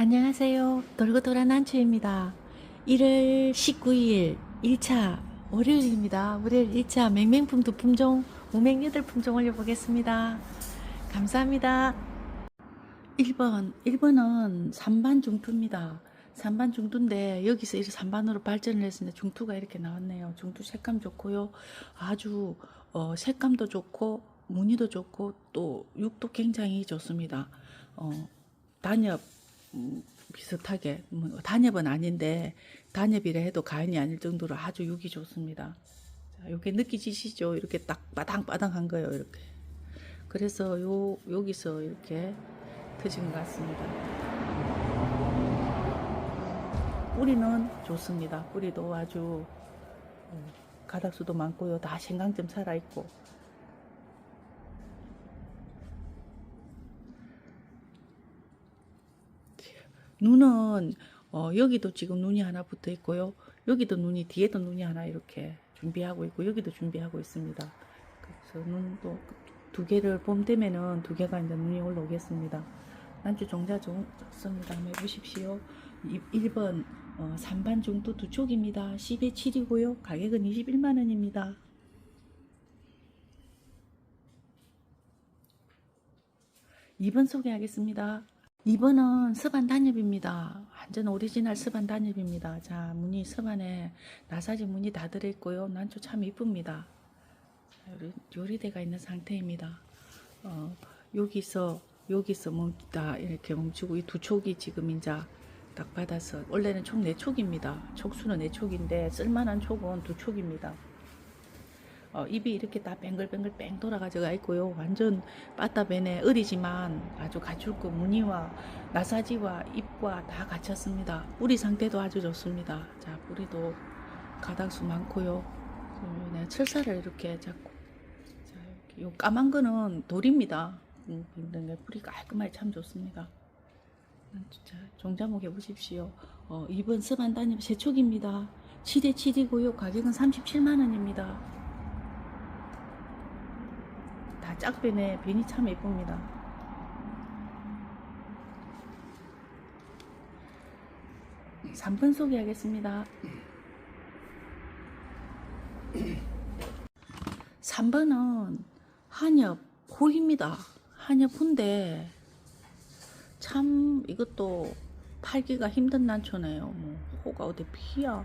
안녕하세요. 돌고 돌아 난초입니다. 1월 19일 1차 월요일입니다. 월요일 1차 맹맹품 두 품종, 무맹 8품종 올려보겠습니다. 감사합니다. 1번, 1번은 3반 중투입니다. 3반 중투인데 여기서 이렇게 3반으로 발전을 했습니다. 중투가 이렇게 나왔네요. 중투 색감 좋고요. 아주 어, 색감도 좋고 무늬도 좋고 또 육도 굉장히 좋습니다. 어, 단엽 음, 비슷하게 뭐 단엽은 아닌데 단엽이라 해도 가인이 아닐 정도로 아주 육이 좋습니다. 자, 이게 느끼지시죠? 이렇게 딱 바당바당한 거예요. 이렇게. 그래서 요 여기서 이렇게 터진 것 같습니다. 뿌리는 좋습니다. 뿌리도 아주 어, 가닥수도 많고요. 다 신강점 살아 있고 눈은 어, 여기도 지금 눈이 하나 붙어 있고요. 여기도 눈이 뒤에도 눈이 하나 이렇게 준비하고 있고 여기도 준비하고 있습니다. 그래서 눈도 두 개를 봄 되면은 두 개가 이제 눈이 올라오겠습니다. 난주 종자 좋- 좋습니다. 한번 해보십시오. 1번 어, 3반 중도 두 쪽입니다. 10에 7이고요. 가격은 21만 원입니다. 2번 소개하겠습니다. 2번은 서반 단엽입니다. 완전 오리지널 서반 단엽입니다. 자, 무늬 서반에 나사지 무늬 다 들어있고요. 난초 참 이쁩니다. 요리대가 있는 상태입니다. 어, 여기서 여기서 멈다 이렇게 멈추고 이 두 촉이 지금 이제 딱 받아서 원래는 총네 촉입니다. 촉수는 네 촉인데 쓸만한 촉은 두 촉입니다. 어, 입이 이렇게 다 뱅글뱅글 뺑 돌아가져가 있고요. 완전 빠따벤에 어리지만 아주 가출고 무늬와 나사지와 잎과 다 갖췄습니다. 뿌리 상태도 아주 좋습니다. 자, 뿌리도 가닥수 많고요. 내가 철사를 이렇게 잡고 자, 이렇게 요 까만 거는 돌입니다. 음, 뿌리 깔끔하게 참 좋습니다. 음, 진짜 종자목 해보십시오. 어, 2번 서반 단엽 세촉입니다. 7에 7이고요. 가격은 37만 원입니다. 다 짝변에 변이 참 예쁩니다. 삼번 소개하겠습니다. 3번은 한엽 호입니다. 한엽 호인데 참 이것도 팔기가 힘든 난초네요. 뭐 호가 어디 피야.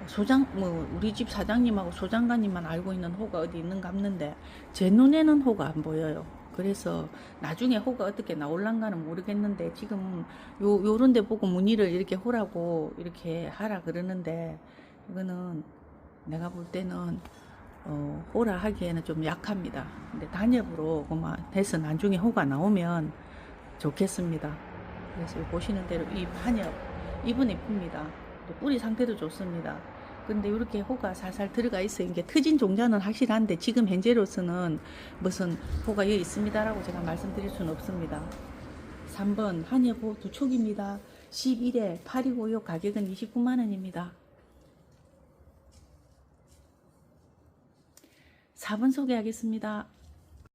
음, 소장 뭐 우리 집 사장님하고 소장관님만 알고 있는 호가 어디 있는가 없는데 제 눈에는 호가 안 보여요. 그래서 나중에 호가 어떻게 나올란가는 모르겠는데 지금 요 요런 데 보고 무늬를 이렇게 호라고 이렇게 하라 그러는데 이거는 내가 볼 때는 어, 호라 하기에는 좀 약합니다. 근데 단엽으로 그만 해서 나중에 호가 나오면 좋겠습니다. 그래서 보시는 대로 이 한엽 잎은 이쁩니다. 또 뿌리 상태도 좋습니다. 근데 이렇게 호가 살살 들어가 있어 이게 트진 종자는 확실한데 지금 현재로서는 무슨 호가 여기 있습니다라고 제가 말씀드릴 수는 없습니다. 3번 한여보 두 촉입니다. 11에 8이고요. 가격은 29만 원입니다. 4번 소개하겠습니다.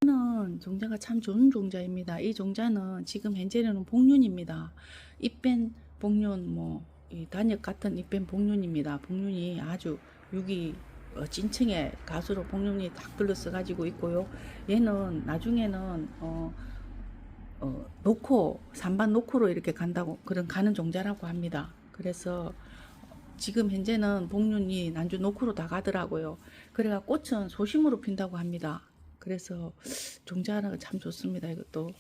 이거는 종자가 참 좋은 종자입니다. 이 종자는 지금 현재는 복륜입니다. 잎뺀 복륜 뭐 이 단역 같은 잎뺀 복륜입니다. 복륜이 아주 육이 어, 찐층의 가수로 복륜이 딱 둘러서 가지고 있고요. 얘는 나중에는 어, 어, 놓고 산반 놓고로 이렇게 간다고 그런 가는 종자라고 합니다. 그래서 지금 현재는 복륜이 난주 놓고로 다 가더라고요. 그래가 꽃은 소심으로 핀다고 합니다. 그래서 종자 하나가 참 좋습니다. 이것도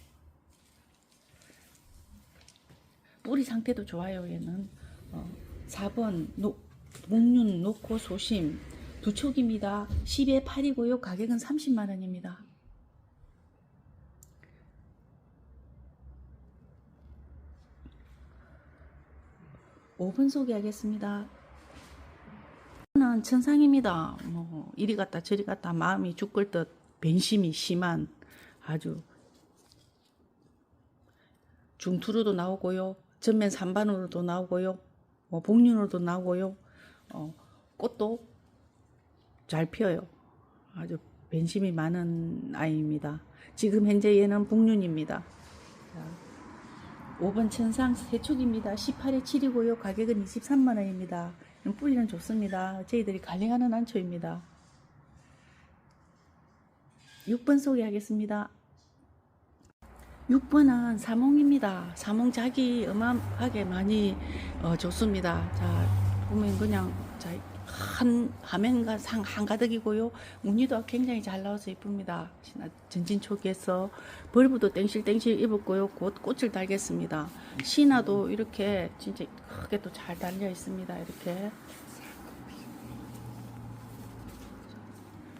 뿌리 상태도 좋아요. 얘는 어, 4번 노, 목륜 놓고 소심 두 촉입니다. 10에 8이고요. 가격은 30만 원입니다. 5분 소개하겠습니다. 는 천상입니다. 뭐 이리 갔다 저리 갔다 마음이 죽을 듯 변심이 심한 아주 중투로도 나오고요. 전면 산반으로도 나오고요. 뭐 복륜으로도 나오고요. 어, 꽃도 잘 피어요. 아주 변심이 많은 아이입니다. 지금 현재 얘는 복륜입니다. 자, 5번 천상 세축입니다. 18에 7이고요. 가격은 23만 원입니다. 뿌리는 좋습니다. 저희들이 관리하는 안초입니다. 6번 소개하겠습니다. 6번은 사몽입니다. 사몽 작이 어마어마하게 많이 어, 좋습니다. 자, 보면 그냥 자, 한 화면가 상 한가득이고요. 무늬도 굉장히 잘 나와서 이쁩니다. 신화 전진 초기에서 벌브도 땡실땡실 입었고요. 곧 꽃을 달겠습니다. 신화도 이렇게 진짜 크게 또 잘 달려 있습니다. 이렇게.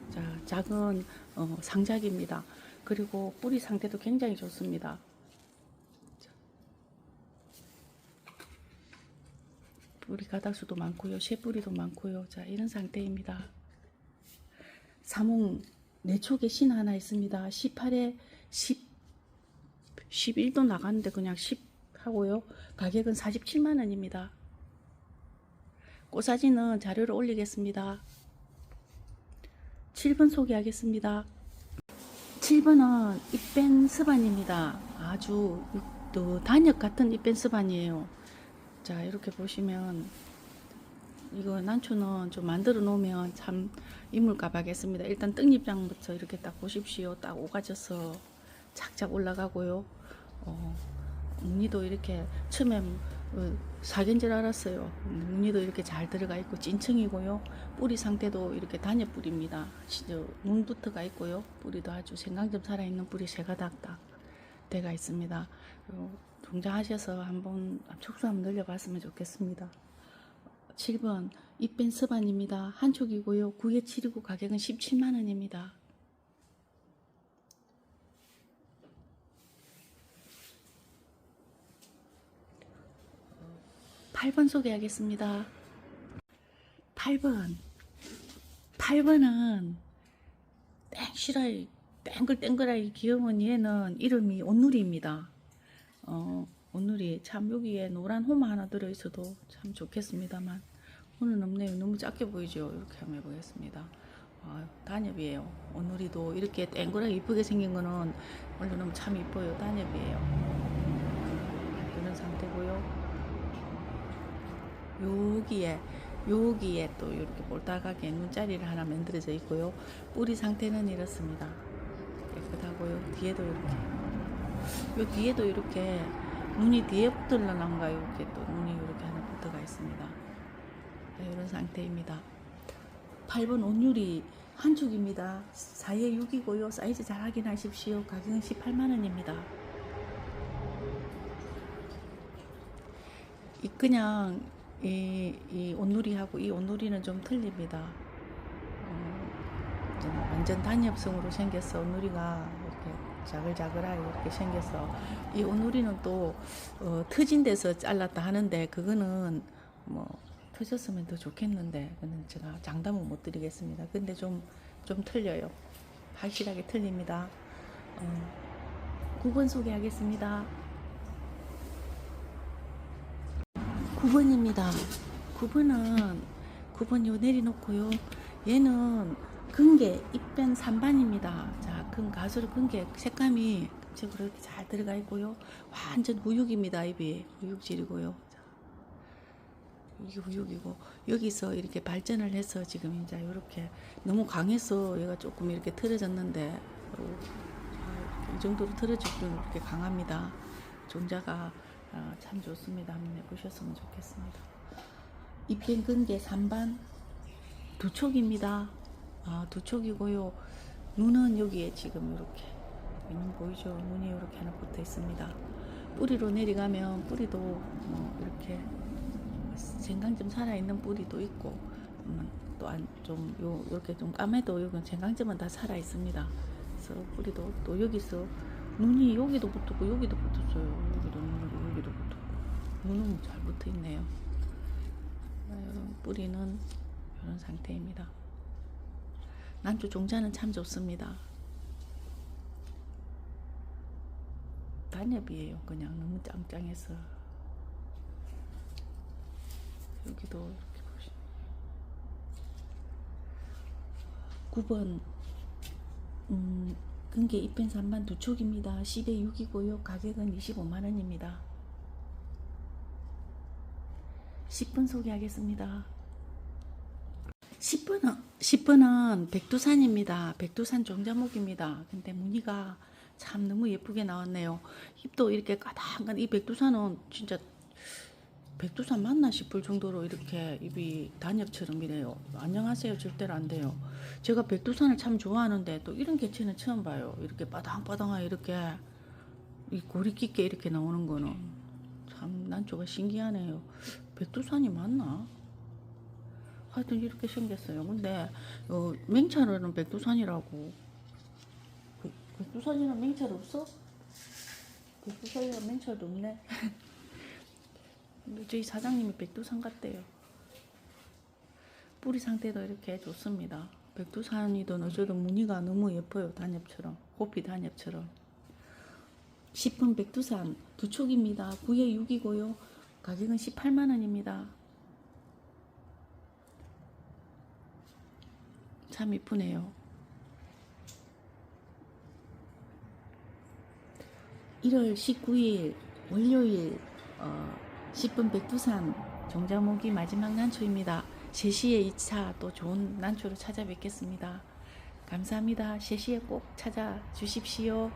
자, 작은 어, 상작입니다. 그리고 뿌리 상태도 굉장히 좋습니다. 뿌리 가닥수도 많고요. 쇠뿌리도 많고요. 자, 이런 상태입니다. 사몽 내촉에 신 하나 있습니다. 18에 10, 11도 나갔는데 그냥 10 하고요. 가격은 47만 원입니다. 꽃사진은 자료를 올리겠습니다. 7번 소개하겠습니다. 7번은 입밴 스반입니다. 아주 또 단역 같은 입밴 스반이에요. 자 이렇게 보시면 이거 난초는 좀 만들어 놓으면 참 이물가박겠습니다. 일단 떡잎장부터 이렇게 딱 보십시오. 딱 오가져서 착착 올라가고요. 어, 무늬도 이렇게 처음에 어, 사계인 줄 알았어요. 무늬도 이렇게 잘 들어가 있고 찐청이고요. 뿌리 상태도 이렇게 단엽 뿌리입니다. 눈부터가 있고요. 뿌리도 아주 생강점 살아있는 뿌리 세 가닥 딱 돼가 있습니다. 종자하셔서 한번 촉수 한번 늘려봤으면 좋겠습니다. 7번 입밴 서반입니다. 한쪽이고요. 9에 7이고 가격은 17만 원입니다. 8번 소개하겠습니다. 8번. 8번은 땡시라이 땡글땡글하게 귀여운 얘는 이름이 온누리입니다. 어, 온누리 참 여기에 노란 호마 하나 들어있어도 참 좋겠습니다만 오늘 없네요. 너무 작게 보이죠? 이렇게 한번 해보겠습니다. 아, 단엽이에요. 온누리도 이렇게 땡글하게 이쁘게 생긴 거는 원래 너무 참 이뻐요. 단엽이에요. 이런 상태고요. 여기에 여기에 또 이렇게 볼따가게 눈자리를 하나 만들어져 있고요. 뿌리 상태는 이렇습니다. 깨끗하고요. 뒤에도 이렇게 요 뒤에도 이렇게 눈이 뒤에 붙을라난가 이렇게 또 눈이 이렇게 하나 붙어가 있습니다. 네, 이런 상태입니다. 8번 온유리 한쪽입니다. 4에 6이고요. 사이즈 잘 확인하십시오. 가격은 18만 원입니다. 이 그냥 이, 이 온누리하고 이 온누리는 좀 틀립니다. 어, 좀 완전 단엽성으로 생겼어. 온누리가 이렇게 자글자글하게 이렇게 생겼어. 이 온누리는 또 어, 터진 데서 잘랐다 하는데 그거는 뭐 터졌으면 더 좋겠는데 그는 제가 장담은 못 드리겠습니다. 근데 좀 좀 틀려요. 확실하게 틀립니다. 어, 9번 소개하겠습니다. 9번입니다. 9번은 9번 요 내려놓고요. 얘는 근개 입변 3반입니다. 자, 근 가수로 근개 색감이 금색으로 이렇게 잘 들어가 있고요. 완전 우육입니다. 잎이 우육질이고요. 자, 이게 우육이고 여기서 이렇게 발전을 해서 지금 이제 이렇게 너무 강해서 얘가 조금 이렇게 틀어졌는데 어, 자, 이 정도로 틀어지면 이렇게 강합니다. 종자가 아, 참 좋습니다. 한번 해보셨으면 좋겠습니다. 입힌 근개 3반 두 촉입니다. 아, 두 촉이고요. 눈은 여기에 지금 이렇게 눈 보이죠? 눈이 이렇게 하나 붙어 있습니다. 뿌리로 내려가면 뿌리도 뭐 이렇게 생강점 살아있는 뿌리도 있고 음, 또좀 요 이렇게 좀 까매도 이건 생강점은 다 살아 있습니다. 그래서 뿌리도 또 여기서 눈이 여기도 붙었고 여기도 붙었어요. 여기도 눈은 잘 붙어 있네요. 이런 뿌리는 이런 상태입니다. 난주 종자는 참 좋습니다. 단엽이에요. 그냥 너무 짱짱해서 여기도 이렇게 보시면 9번 음, 근개 입펜 3반 두 촉입니다. 10에 6이고요. 가격은 25만 원입니다. 10번 소개하겠습니다. 10번은 10번은 백두산입니다. 백두산 종자목입니다. 근데 무늬가 참 너무 예쁘게 나왔네요. 잎도 이렇게 까당깐 이 백두산은 진짜 백두산 맞나 싶을 정도로 이렇게 잎이 단엽처럼 이래요. 안녕하세요. 절대로 안 돼요. 제가 백두산을 참 좋아하는데 또 이런 개체는 처음 봐요. 이렇게 빠당빠당하게 이렇게 이 고리 깊게 이렇게 나오는 거는 참 난초가 신기하네요. 백두산이 맞나? 하여튼 이렇게 생겼어요. 근데 어, 맹차로는 백두산이라고. 그, 백두산이랑 맹찰 없어? 백두산이랑 맹찰도 없네. 근데 저희 사장님이 백두산 같대요. 뿌리 상태도 이렇게 좋습니다. 백두산이든 어쩌든 무늬가 너무 예뻐요. 단엽처럼. 호피 단엽처럼. 10분 백두산 두 촉입니다. 9에 6이고요. 가격은 18만 원입니다. 참 이쁘네요. 1월 19일 월요일 어, 10분 백두산 종자목이 마지막 난초입니다. 3시에 2차 또 좋은 난초로 찾아뵙겠습니다. 감사합니다. 3시에 꼭 찾아주십시오.